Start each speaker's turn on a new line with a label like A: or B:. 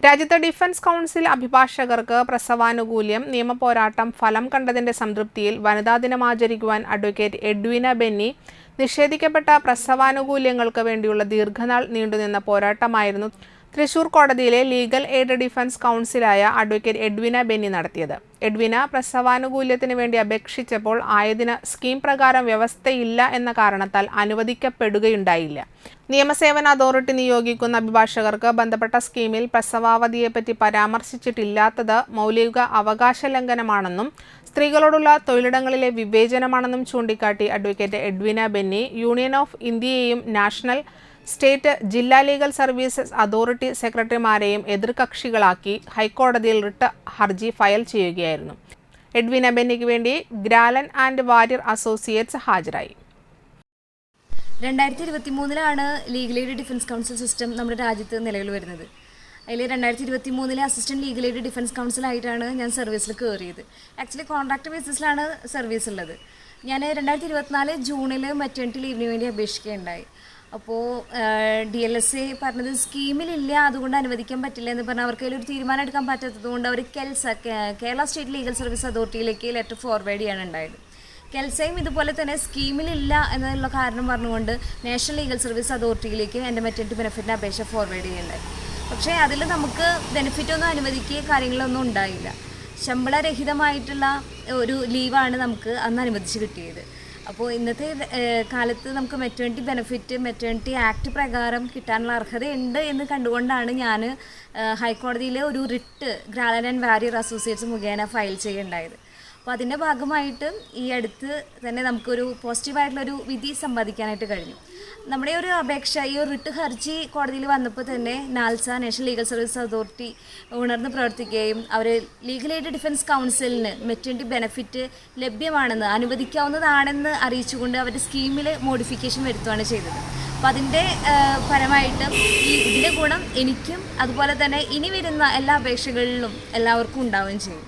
A: രാജ്യത്തെ defence council അഭിഭാഷകർക്ക് പ്രസവാനുകൂല്യം നിയമപോരാട്ടം ഫലം കണ്ടതിന്റെ സംതൃപ്തിയിൽ വനിതാ ദിനം ആചരിക്കുവാൻ അഡ്വക്കേറ്റ് എഡ്വിന ബെന്നി നിഷേധിക്കപ്പെട്ട പ്രസവാനുകൂല്യങ്ങൾക്ക് വേണ്ടിയുള്ള ദീർഘനാൾ നീണ്ടുനിന്ന പോരാട്ടമായിരുന്നു തൃശൂർ കോടതിയിലെ ലീഗൽ എയ്ഡ് ഡിഫൻസ് കൗൺസിലായ അഡ്വക്കേറ്റ് എഡ്വിന ബെന്നി നടത്തിയത്. എഡ്വിന പ്രസവാനുകൂല്യത്തിന് വേണ്ടി അപേക്ഷിച്ചപ്പോൾ ആയതിന് സ്കീം പ്രകാരം വ്യവസ്ഥയില്ല എന്ന കാരണത്താൽ അനുവദിക്കപ്പെടുകയുണ്ടായില്ല. നിയമസേവന അതോറിറ്റി നിയോഗിക്കുന്ന അഭിഭാഷകർക്ക് ബന്ധപ്പെട്ട സ്കീമിൽ പ്രസവാവധിയെപ്പറ്റി പരാമർശിച്ചിട്ടില്ലാത്തത് മൗലിക അവകാശ ലംഘനമാണെന്നും സ്ത്രീകളോടുള്ള തൊഴിലിടങ്ങളിലെ വിവേചനമാണെന്നും ചൂണ്ടിക്കാട്ടി advocate Edwina Benny union of ഇന്ത്യയെയും national state ജില്ലാ ലീഗൽ സർവീസസ് അതോറിറ്റി സെക്രട്ടറിമാരെയും എതിർകക്ഷികളാക്കി ഹൈക്കോടതിയിൽ റിട്ട് ഹർജി ഫയൽ ചെയ്യുകയായിരുന്നു. എഡ്വിൻ അബന്നിക്ക് വേണ്ടി ഗ്രാലൻ ആൻഡ് വാര്യർ അസോസിയേറ്റ്സ് ഹാജരായി.
B: രണ്ടായിരത്തി ഇരുപത്തി മൂന്നിലാണ് legal aid defence council system നമ്മുടെ രാജ്യത്ത് നിലവിൽ വരുന്നത്. അതിൽ രണ്ടായിരത്തി ഇരുപത്തി മൂന്നിലെ അസിസ്റ്റന്റ് ലീഗൽ എയ്ഡ് ഡിഫൻസ് കൗൺസിലായിട്ടാണ് ഞാൻ സർവീസിൽ കയറിയത് ആക്ച്വലി കോൺട്രാക്ട് ബേസിസിലാണ് സർവീസ് ഉള്ളത്. ഞാൻ രണ്ടായിരത്തി ഇരുപത്തിനാല് ജൂണിൽ മെറ്റേണിറ്റി ലീവിന് വേണ്ടി അപേക്ഷിക്കുകയുണ്ടായി. അപ്പോൾ ഡി എൽ എസ് എ പറഞ്ഞത് സ്കീമിലില്ല അതുകൊണ്ട് അനുവദിക്കാൻ പറ്റില്ല എന്ന് പറഞ്ഞാൽ അവർക്ക് ഒരു തീരുമാനം എടുക്കാൻ പറ്റാത്തത് കൊണ്ട് അവർ KELSA Kerala state legal service അതോറിറ്റിയിലേക്ക് letter forward ചെയ്യാൻ ഉണ്ടായത്. കെൽസയും ഇതുപോലെ തന്നെ സ്കീമിലില്ല എന്നുള്ള കാരണം പറഞ്ഞുകൊണ്ട് നാഷണൽ ലീഗൽ സർവീസ് അതോറിറ്റിയിലേക്ക് എന്റെ മെറ്റേണിറ്റി ബെനിഫിറ്റിന് അപേക്ഷ ഫോർവേഡ് ചെയ്യുന്നുണ്ടായി പക്ഷേ അതിൽ നമുക്ക് ബെനിഫിറ്റൊന്നും അനുവദിക്കുക കാര്യങ്ങളൊന്നും ഉണ്ടായില്ല. ശമ്പളരഹിതമായിട്ടുള്ള ഒരു ലീവാണ് നമുക്ക് അന്ന് അനുവദിച്ച് കിട്ടിയത്. അപ്പോൾ ഇന്നത്തെ കാലത്ത് നമുക്ക് മെറ്റേണിറ്റി ബെനിഫിറ്റ് മെറ്റേണിറ്റി ആക്ട് പ്രകാരം കിട്ടാനുള്ള അർഹതയുണ്ട് എന്ന് കണ്ടുകൊണ്ടാണ് ഞാൻ ഹൈക്കോടതിയിലെ ഒരു writ Gralan and Warrier associates മുഖേന ഫയൽ ചെയ്യുണ്ടായത് അപ്പോൾ അതിന്റെ ഭാഗമായിട്ട് ഈ അടുത്ത് തന്നെ നമുക്കൊരു പോസിറ്റീവായിട്ടുള്ളൊരു വിധി സമ്പാദിക്കാനായിട്ട് കഴിഞ്ഞു. നമ്മുടെ ഒരു അപേക്ഷ ഈ ഒരു റിട്ട് ഹർജി കോടതിയിൽ വന്നപ്പോൾ തന്നെ NALSA national legal service authority ഉണർന്ന് പ്രവർത്തിക്കുകയും അവർ ലീഗൽ എയ്ഡ് ഡിഫൻസ് കൗൺസിലിന് മെറ്റേണിറ്റി ബെനഫിറ്റ് ലഭ്യമാണെന്ന് അനുവദിക്കാവുന്നതാണെന്ന് അറിയിച്ചുകൊണ്ട് അവരുടെ സ്കീമിൽ മോഡിഫിക്കേഷൻ വരുത്തുകയാണ് ചെയ്തത്. അപ്പോൾ അതിന്റെ പരമായിട്ട് ഈ ഇതിന്റെ ഗുണം എനിക്കും അതുപോലെ തന്നെ ഇനി വരുന്ന എല്ലാ അപേക്ഷകളിലും എല്ലാവർക്കും ഉണ്ടാവുകയും ചെയ്യും.